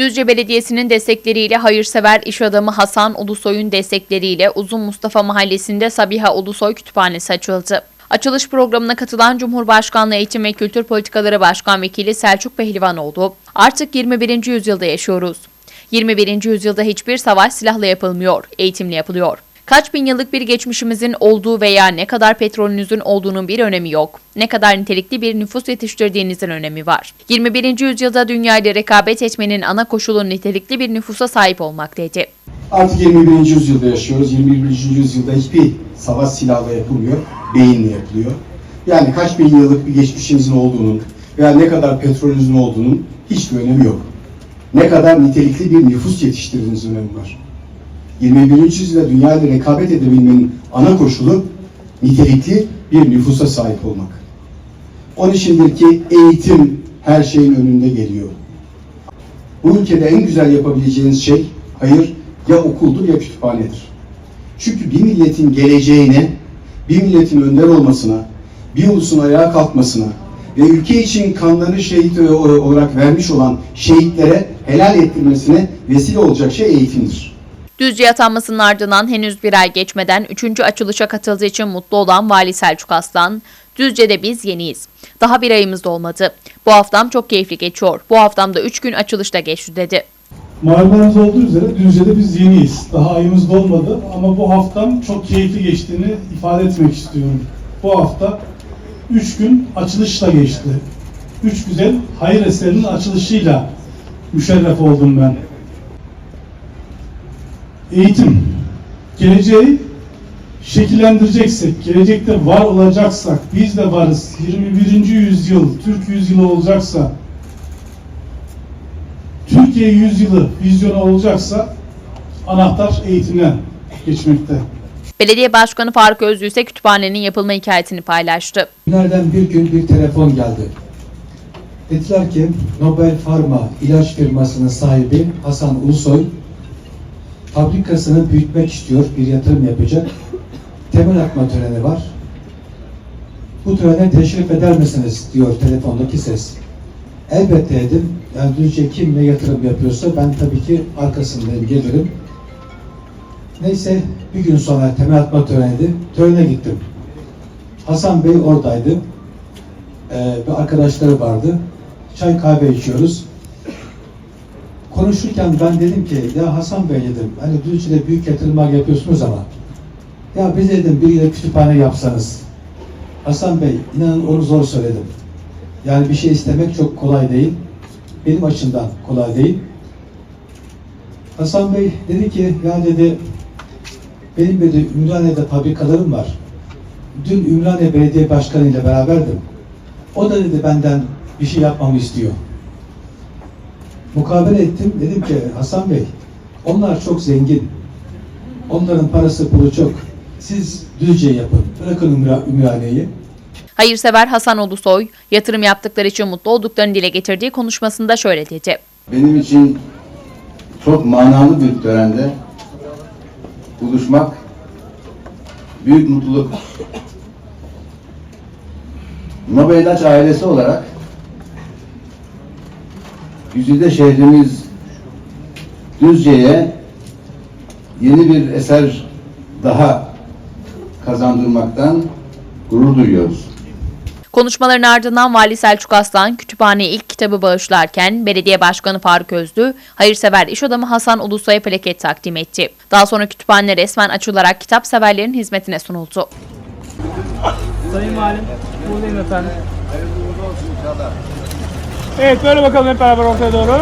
Düzce Belediyesi'nin destekleriyle hayırsever iş adamı Hasan Ulusoy'un destekleriyle Uzun Mustafa Mahallesi'nde Sabiha Ulusoy Kütüphanesi açıldı. Açılış programına katılan Cumhurbaşkanlığı Eğitim ve Kültür Politikaları Başkan Vekili Selçuk Pehlivanoğlu, artık 21. yüzyılda yaşıyoruz. 21. yüzyılda hiçbir savaş silahla yapılmıyor, eğitimle yapılıyor. Kaç bin yıllık bir geçmişimizin olduğu veya ne kadar petrolünüzün olduğunun bir önemi yok. Ne kadar nitelikli bir nüfus yetiştirdiğinizin önemi var. 21. yüzyılda dünyayla rekabet etmenin ana koşulu nitelikli bir nüfusa sahip olmak dedi. Artık 21. yüzyılda yaşıyoruz. 21. yüzyılda hiçbir savaş silahla yapılmıyor, beyinle yapılıyor. Yani kaç bin yıllık bir geçmişinizin olduğunun veya ne kadar petrolünüzün olduğunun hiçbir önemi yok. Ne kadar nitelikli bir nüfus yetiştirdiğinizin önemi var. 21. yüzyılda dünyayla rekabet edebilmenin ana koşulu nitelikli bir nüfusa sahip olmak. Onun içindir ki eğitim her şeyin önünde geliyor. Bu ülkede en güzel yapabileceğiniz şey hayır ya okuldur ya kütüphanedir. Çünkü bir milletin geleceğine, bir milletin önder olmasına, bir ulusun ayağa kalkmasına ve ülke için kanlarını şehit olarak vermiş olan şehitlere helal ettirmesine vesile olacak şey eğitimdir. Düzce'ye atanmasının ardından henüz bir ay geçmeden 3. açılışa katıldığı için mutlu olan Vali Selçuk Aslan, Düzce'de biz yeniyiz. Daha bir ayımız da olmadı. Bu haftam çok keyifli geçiyor. Bu haftamda 3 gün açılışta geçti dedi. Malumunuz olduğu üzere Düzce'de biz yeniyiz. Daha ayımız dolmadı ama bu haftam çok keyifli geçtiğini ifade etmek istiyorum. Bu hafta 3 gün açılışla geçti. 3 güzel hayır eserinin açılışıyla müşerref oldum ben. Eğitim, geleceği şekillendireceksek, gelecekte var olacaksak, biz de varız, 21. yüzyıl, Türk yüzyılı olacaksa, Türkiye yüzyılı vizyonu olacaksa anahtar eğitimden geçmekte. Belediye Başkanı Faruk Özlü ise kütüphanenin yapılma hikayesini paylaştı. Günlerden bir gün bir telefon geldi. Dediler ki Nobel Pharma ilaç firmasının sahibi Hasan Ulusoy fabrikasını büyütmek istiyor, bir yatırım yapacak. Temel atma töreni var. Bu törene teşrif eder misiniz diyor telefondaki ses. Elbette dedim. Yani Düzce kim ne yatırım yapıyorsa ben tabii ki arkasındayım, gelirim. Neyse bir gün sonra temel atma töreniydi. Törene gittim. Hasan Bey oradaydı. Ee, bir arkadaşları vardı. Çay kahve içiyoruz. Konuşurken ben dedim ki ya Hasan Bey dedim hani Düzce'de büyük yatırımlar yapıyorsunuz ama ya biz dedim biriyle kütüphane yapsanız. Hasan Bey inanın onu zor söyledim. Yani bir şey istemek çok kolay değil. Benim açımdan kolay değil. Hasan Bey dedi ki ya dedi benim dedi Ümraniye'de fabrikalarım var. Dün Ümraniye Belediye Başkanı ile beraberdim. O da dedi benden bir şey yapmamı istiyor. Mukabele ettim. Dedim ki Hasan Bey onlar çok zengin. Onların parası pulu çok. Siz düzce yapın. Bırakın Ümra- Ümraniye'yi. Hayırsever Hasan Ulusoy, yatırım yaptıkları için mutlu olduklarını dile getirdiği konuşmasında şöyle dedi. Benim için çok manalı bir törende buluşmak büyük mutluluk. Nobel ailesi olarak güzide şehrimiz Düzce'ye yeni bir eser daha kazandırmaktan gurur duyuyoruz. Konuşmaların ardından Vali Selçuk Aslan kütüphaneye ilk kitabı bağışlarken Belediye Başkanı Faruk Özlü, hayırsever iş adamı Hasan Ulusoy'a plaket takdim etti. Daha sonra kütüphane resmen açılarak kitap severlerin hizmetine sunuldu. Sayın Valim, buradayım efendim. Evet, böyle bakalım hep beraber ortaya doğru.